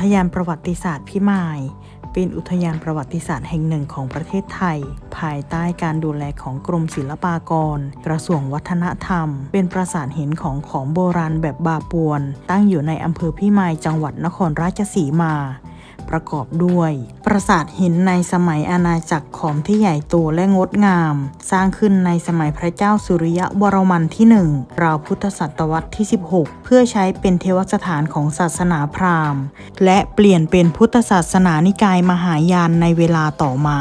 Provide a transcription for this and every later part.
ทยานประวัติศาสตร์พิมาย เป็นอุทยานประวัติศาสตร์แห่งหนึ่งของประเทศไทย ภายใต้การดูแลของกรมศิลปากร กระทรวงวัฒนธรรม เป็นปราสาทหินของของโบราณแบบบาปวน ตั้งอยู่ในอำเภอพิมายจังหวัดนครราชสีมา ประกอบด้วย ปราสาทหินในสมัยอาณาจักรขอมที่ใหญ่โตและงดงาม สร้างขึ้นในสมัยพระเจ้าสุริยะวรมันที่หนึ่งราวพุทธศตวรรษที่ 16 เพื่อใช้เป็นเทวสถานของศาสนาพราหมณ์ และเปลี่ยนเป็นพุทธศาสนานิกายมหายานในเวลาต่อมา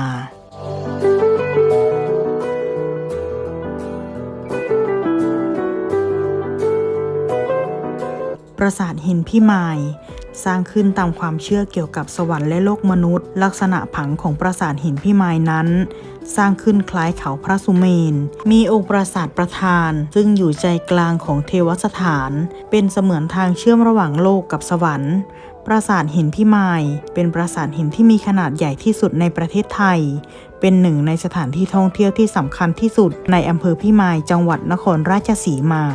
ปราสาทหินพิมาย สร้างขึ้นตามความเชื่อเกี่ยวกับสวรรค์และโลกมนุษย์ ลักษณะผังของปราสาทหินพิมายนั้น สร้างขึ้นคล้ายเขาพระสุเมน มีองค์ปราสาทประธาน ซึ่งอยู่ใจกลางของเทวสถาน เป็นเสมือนทางเชื่อมระหว่างโลกกับสวรรค์ปราสาทหินพิมาย เป็นปราสาทหินที่มีขนาดใหญ่ที่สุดในประเทศไทย เป็นหนึ่งในสถานที่ท่องเที่ยวที่สำคัญที่สุดในอำเภอพิมายจังหวัดนครราชสีมา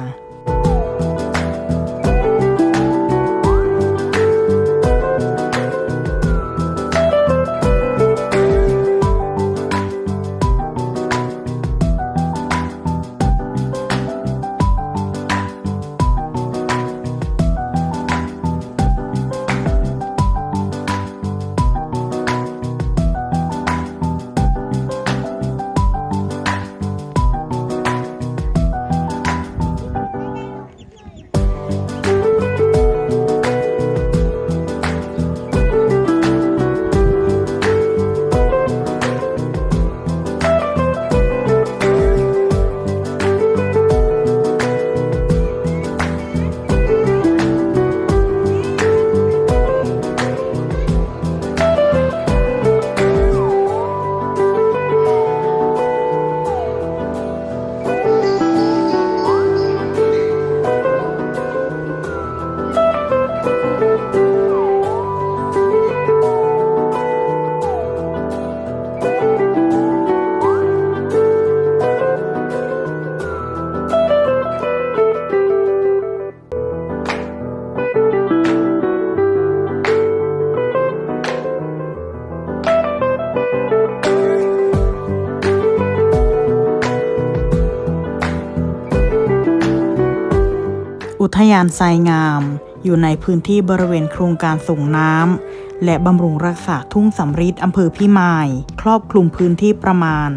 อุทยานทรายงาม อยู่ในพื้นที่บริเวณโครงการส่งน้ำและบำรุงรักษาทุ่งสำริดอำเภอพิมาย ครอบคลุมพื้นที่ประมาณ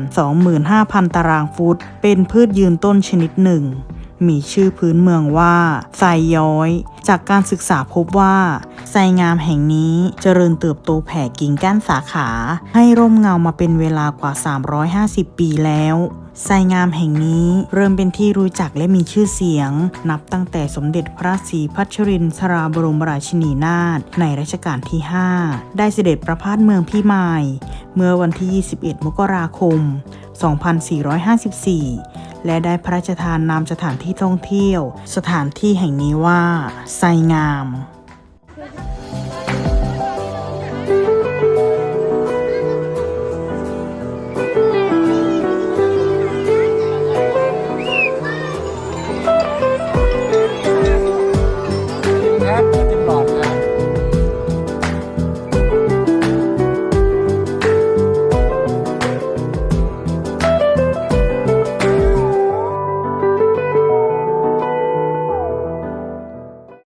25,000 ตารางฟุต เป็นพืชยืนต้นชนิดหนึ่ง มีชื่อพื้นเมืองว่าไซย้อย จากการศึกษาพบว่าไซงามแห่งนี้เจริญเติบโตแผ่กิ่งก้านสาขา ให้ร่มเงามาเป็นเวลากว่า 350 ปีแล้ว ไซงามแห่งนี้เริ่มเป็นที่รู้จักและมีชื่อเสียง นับตั้งแต่สมเด็จพระศรีพัชรินทราบรมราชินีนาถในรัชกาลที่ 5 ได้เสด็จประพาสเมืองพี่มาย เมื่อวันที่ 21 มกราคม 2454 และได้พระราชทานนามสถานที่ท่องเที่ยว สถานที่แห่งนี้ว่าไซงาม